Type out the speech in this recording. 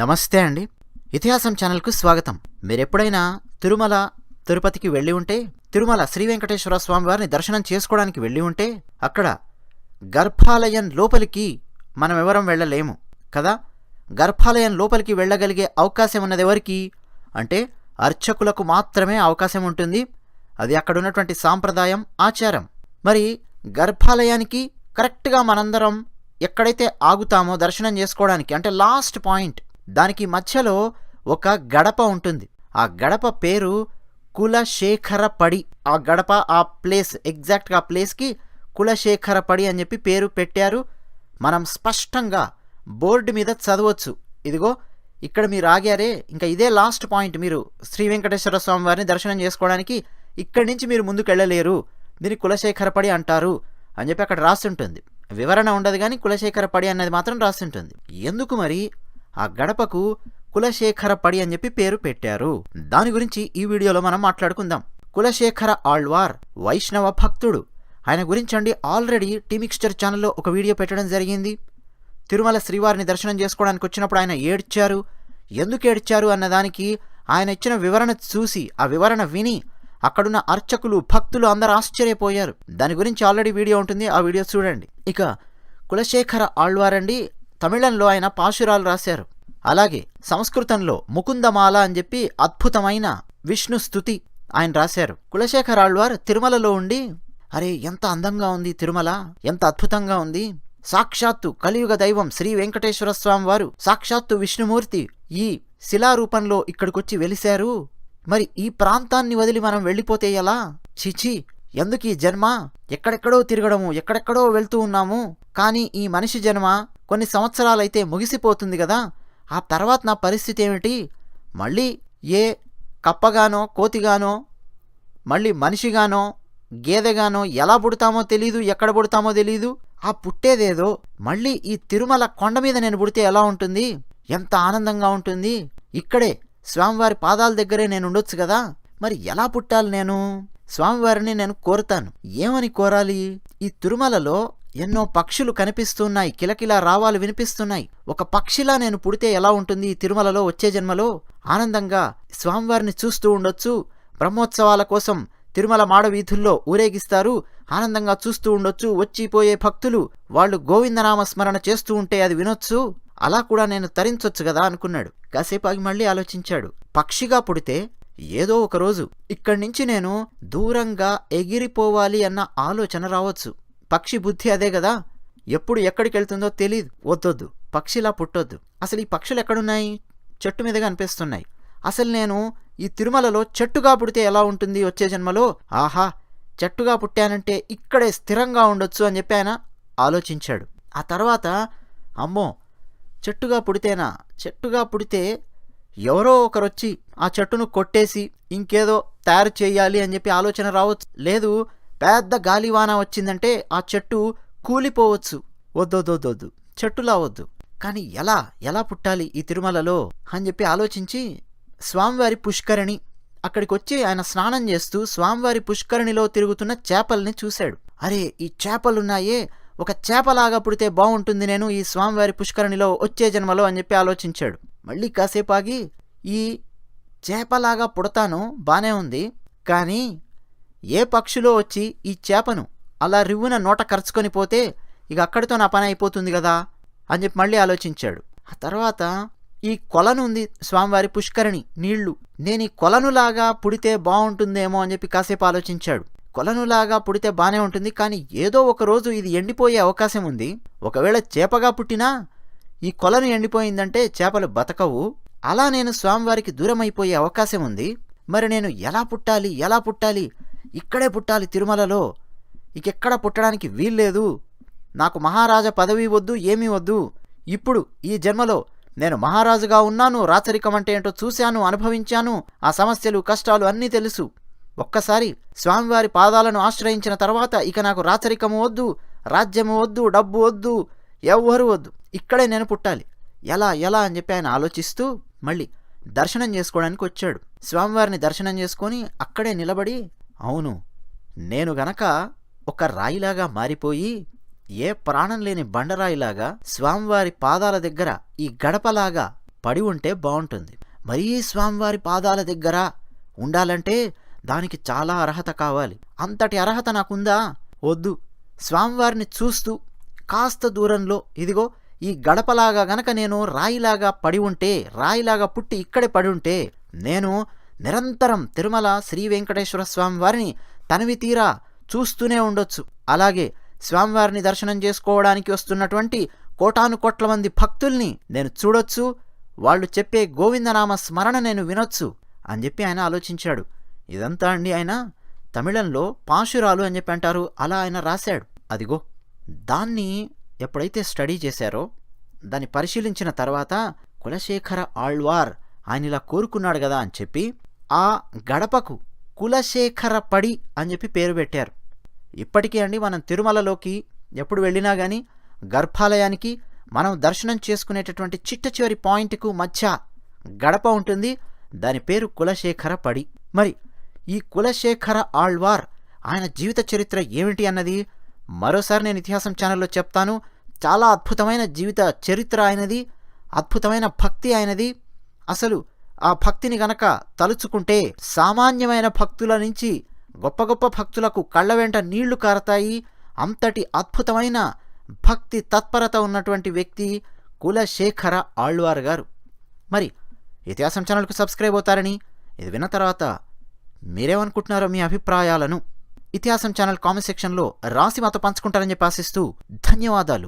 నమస్తే అండి. ఇతిహాసం ఛానల్కు స్వాగతం. మీరెప్పుడైనా తిరుమల తిరుపతికి వెళ్ళి ఉంటే తిరుమల శ్రీ వెంకటేశ్వర స్వామి వారిని దర్శనం చేసుకోవడానికి వెళ్ళి ఉంటే అక్కడ గర్భాలయం లోపలికి మనం ఎవరం వెళ్ళలేము కదా? గర్భాలయం లోపలికి వెళ్ళగలిగే అవకాశం ఉన్నది ఎవరికి? అంటే అర్చకులకు మాత్రమే అవకాశం ఉంటుంది. అది అక్కడ ఉన్నటువంటి సాంప్రదాయం ఆచారం. మరి గర్భాలయానికి కరెక్ట్గా మనందరం ఎక్కడైతే ఆగుతామో దర్శనం చేసుకోవడానికి అంటే లాస్ట్ పాయింట్ దానికి మధ్యలో ఒక గడప ఉంటుంది. ఆ గడప పేరు కులశేఖరపడి. ఆ గడప ఆ ప్లేస్ ఎగ్జాక్ట్గా ఆ ప్లేస్కి కులశేఖరపడి అని చెప్పి పేరు పెట్టారు. మనం స్పష్టంగా బోర్డు మీద చదవచ్చు. ఇదిగో ఇక్కడ మీరు ఆగారే ఇంకా ఇదే లాస్ట్ పాయింట్ మీరు శ్రీ వెంకటేశ్వర స్వామి వారిని దర్శనం చేసుకోవడానికి ఇక్కడి నుంచి మీరు ముందుకు వెళ్ళలేరు దీన్ని కులశేఖరపడి అంటారు అని చెప్పి అక్కడ రాస్తుంటుంది వివరణ ఉండదు కానీ కులశేఖరపడి అన్నది మాత్రం రాస్తుంటుంది ఎందుకు మరి? ఆ గడపకు కులశేఖరపడి అని చెప్పి పేరు పెట్టారు. దాని గురించి ఈ వీడియోలో మనం మాట్లాడుకుందాం. కులశేఖర ఆళ్వార్ వైష్ణవ భక్తుడు. ఆయన గురించి అండి ఆల్రెడీ టీమిక్స్చర్ ఛానల్లో ఒక వీడియో పెట్టడం జరిగింది. తిరుమల శ్రీవారిని దర్శనం చేసుకోవడానికి వచ్చినప్పుడు ఆయన ఏడ్చారు. ఎందుకు ఏడ్చారు అన్నదానికి ఆయన ఇచ్చిన వివరణ చూసి ఆ వివరణ విని అక్కడున్న అర్చకులు భక్తులు అందరూ ఆశ్చర్యపోయారు. దాని గురించి ఆల్రెడీ వీడియో ఉంటుంది. ఆ వీడియో చూడండి. ఇక కులశేఖర ఆళ్వారండి తమిళంలో ఆయన పాశురాలు రాశారు. అలాగే సంస్కృతంలో ముకుందమాల అని చెప్పి అద్భుతమైన విష్ణు స్తుతి ఆయన రాశారు. కులశేఖరాళ్వార్ తిరుమలలో ఉండి అరే ఎంత అందంగా ఉంది తిరుమల ఎంత అద్భుతంగా ఉంది. సాక్షాత్తు కలియుగ దైవం శ్రీ వెంకటేశ్వర స్వామి వారు సాక్షాత్తు విష్ణుమూర్తి ఈ శిలారూపంలో ఇక్కడికొచ్చి వెలిశారు. మరి ఈ ప్రాంతాన్ని వదిలి మనం వెళ్ళిపోతే ఎలా? చిచి ఎందుకు ఈ జన్మ? ఎక్కడెక్కడో తిరగడము ఎక్కడెక్కడో వెళ్తూ ఉన్నాము. కానీ ఈ మనిషి జన్మ కొన్ని సంవత్సరాలైతే ముగిసిపోతుంది కదా. ఆ తర్వాత నా పరిస్థితి ఏమిటి? మళ్ళీ ఏ కప్పగానో కోతిగానో మళ్ళీ మనిషిగానో గేదెగానో ఎలా పుడతామో తెలీదు ఎక్కడ పుడతామో తెలీదు. ఆ పుట్టేదేదో మళ్ళీ ఈ తిరుమల కొండ మీద నేను పుడితే ఎలా ఉంటుంది? ఎంత ఆనందంగా ఉంటుంది. ఇక్కడే స్వామివారి పాదాల దగ్గరే నేను ఉండొచ్చు కదా. మరి ఎలా పుట్టాలి నేను? స్వామివారిని నేను కోరుతాను. ఏమని కోరాలి? ఈ తిరుమలలో ఎన్నో పక్షులు కనిపిస్తున్నాయి కిలకిలా రావాలు వినిపిస్తున్నాయి. ఒక పక్షిలా నేను పుడితే ఎలా ఉంటుంది? ఈ తిరుమలలో వచ్చే జన్మలో ఆనందంగా స్వామివారిని చూస్తూ ఉండొచ్చు. బ్రహ్మోత్సవాల కోసం తిరుమల మాడవీధుల్లో ఊరేగిస్తారు. ఆనందంగా చూస్తూ ఉండొచ్చు. వచ్చిపోయే భక్తులు వాళ్ళు గోవిందనామ స్మరణ చేస్తూ ఉంటే అది వినొచ్చు. అలా కూడా నేను తరించొచ్చు కదా అనుకున్నాడు. కాసేపాకి మళ్ళీ ఆలోచించాడు. పక్షిగా పుడితే ఏదో ఒకరోజు ఇక్కడి నుంచి నేను దూరంగా ఎగిరిపోవాలి అన్న ఆలోచన రావచ్చు. పక్షి బుద్ధి అదే కదా ఎప్పుడు ఎక్కడికి వెళ్తుందో తెలియదు వద్దొద్దు. పక్షిలా పుట్టొద్దు. అసలు ఈ పక్షులు ఎక్కడున్నాయి? చెట్టు మీదగా అనిపిస్తున్నాయి. అసలు నేను ఈ తిరుమలలో చెట్టుగా పుడితే ఎలా ఉంటుంది వచ్చే జన్మలో? ఆహా! చెట్టుగా పుట్టానంటే ఇక్కడే స్థిరంగా ఉండొచ్చు అని చెప్పి ఆయన ఆలోచించాడు. ఆ తర్వాత అమ్మో! చెట్టుగా పుడితేనా? చెట్టుగా పుడితే ఎవరో ఒకరొచ్చి ఆ చెట్టును కొట్టేసి ఇంకేదో తయారు చేయాలి అని చెప్పి ఆలోచన రావచ్చు. లేదు పెద్ద గాలివాన వచ్చిందంటే ఆ చెట్టు కూలిపోవచ్చు. వద్దొద్దొద్దొద్దు. చెట్టులా వద్దు. కానీ ఎలా? ఎలా పుట్టాలి ఈ తిరుమలలో? అని చెప్పి ఆలోచించి స్వామివారి పుష్కరిణి అక్కడికి వచ్చి ఆయన స్నానం చేస్తూ స్వామివారి పుష్కరిణిలో తిరుగుతున్న చేపల్ని చూశాడు. అరే ఈ చేపలున్నాయే. ఒక చేపలాగా పుడితే బాగుంటుంది నేను ఈ స్వామివారి పుష్కరిణిలో వచ్చే జన్మలో అని చెప్పి ఆలోచించాడు. మళ్ళీ కాసేపు ఆగి ఈ చేపలాగా పుడతాను బానే ఉంది కానీ ఏ పక్షులో వచ్చి ఈ చేపను అలా రివ్వున నోట ఖర్చుకొని పోతే ఇక అక్కడితో నా పని అయిపోతుంది కదా అని చెప్పి మళ్ళీ ఆలోచించాడు. ఆ తర్వాత ఈ కొలను ఉంది స్వామివారి పుష్కరిణి నీళ్ళు. నేను ఈ కొలనులాగా పుడితే బాగుంటుందేమో అని చెప్పి కాసేపు ఆలోచించాడు. కొలనులాగా పుడితే బానే ఉంటుంది కానీ ఏదో ఒక రోజు ఇది ఎండిపోయే అవకాశం ఉంది. ఒకవేళ చేపగా పుట్టినా ఈ కొలను ఎండిపోయిందంటే చేపలు బతకవు. అలా నేను స్వామివారికి దూరం అయిపోయే అవకాశం ఉంది. మరి నేను ఎలా పుట్టాలి? ఎలా పుట్టాలి? ఇక్కడే పుట్టాలి తిరుమలలో. ఇకెక్కడ పుట్టడానికి వీల్లేదు. నాకు మహారాజా పదవి వద్దు ఏమీ వద్దు. ఇప్పుడు ఈ జన్మలో నేను మహారాజుగా ఉన్నాను రాచరికం అంటే ఏంటో చూశాను అనుభవించాను. ఆ సమస్యలు కష్టాలు అన్నీ తెలుసు. ఒక్కసారి స్వామివారి పాదాలను ఆశ్రయించిన తర్వాత ఇక నాకు రాచరికము వద్దు రాజ్యము వద్దు డబ్బు వద్దు ఎవ్వరు వద్దు. ఇక్కడే నేను పుట్టాలి. ఎలా ఎలా అని చెప్పి ఆయన ఆలోచిస్తూ మళ్ళీ దర్శనం చేసుకోవడానికి వచ్చాడు. స్వామివారిని దర్శనం చేసుకొని అక్కడే నిలబడి అవును నేను గనక ఒక రాయిలాగా మారిపోయి ఏ ప్రాణం లేని బండరాయిలాగా స్వామివారి పాదాల దగ్గర ఈ గడపలాగా పడి ఉంటే బాగుంటుంది. మరీ స్వామివారి పాదాల దగ్గర ఉండాలంటే దానికి చాలా అర్హత కావాలి. అంతటి అర్హత నాకుందా? వద్దు. స్వామివారిని చూస్తూ కాస్త దూరంలో ఇదిగో ఈ గడపలాగా గనక నేను రాయిలాగా పడి ఉంటే రాయిలాగా పుట్టి ఇక్కడే పడి ఉంటే నేను నిరంతరం తిరుమల శ్రీ వెంకటేశ్వర స్వామి వారిని తనివి తీరా చూస్తూనే ఉండొచ్చు. అలాగే స్వామివారిని దర్శనం చేసుకోవడానికి వస్తున్నటువంటి కోటాను కోట్ల మంది భక్తుల్ని నేను చూడొచ్చు. వాళ్ళు చెప్పే గోవిందనామ స్మరణ నేను వినొచ్చు అని చెప్పి ఆయన ఆలోచించాడు. ఇదంతా అండి ఆయన తమిళంలో పాశురాలు అని చెప్పి అంటారు. అలా ఆయన రాశాడు. అదిగో దాన్ని ఎప్పుడైతే స్టడీ చేశారో దాన్ని పరిశీలించిన తర్వాత కులశేఖర ఆళ్వార్ ఆయన ఇలా కోరుకున్నాడు కదా అని చెప్పి ఆ గడపకు కులశేఖర పడి అని చెప్పి పేరు పెట్టారు. ఇప్పటికీ అండి మనం తిరుమలలోకి ఎప్పుడు వెళ్ళినా కానీ గర్భాలయానికి మనం దర్శనం చేసుకునేటటువంటి చిట్ట చివరి పాయింట్కు మధ్య గడప ఉంటుంది. దాని పేరు కులశేఖర పడి. మరి ఈ కులశేఖర ఆళ్వార్ ఆయన జీవిత చరిత్ర ఏమిటి అన్నది మరోసారి నేను ఇతిహాసం ఛానల్లో చెప్తాను. చాలా అద్భుతమైన జీవిత చరిత్ర ఆయనది అద్భుతమైన భక్తి ఆయనది అసలు ఆ భక్తిని గనక తలుచుకుంటే సామాన్యమైన భక్తుల నుంచి గొప్ప గొప్ప భక్తులకు కళ్ళ వెంట నీళ్ళు కారతాయి. అంతటి అద్భుతమైన భక్తి తత్పరత ఉన్నటువంటి వ్యక్తి కులశేఖర ఆళ్వార్ గారు. మరి ఇతిహాసం ఛానల్కు సబ్స్క్రైబ్ అవుతారని ఇది విన్న తర్వాత మీరేమనుకుంటున్నారో మీ అభిప్రాయాలను ఇతిహాసం ఛానల్ కామెంట్ సెక్షన్లో రాసి మాతో పంచుకుంటారని చెప్పి ఆశిస్తూ ధన్యవాదాలు.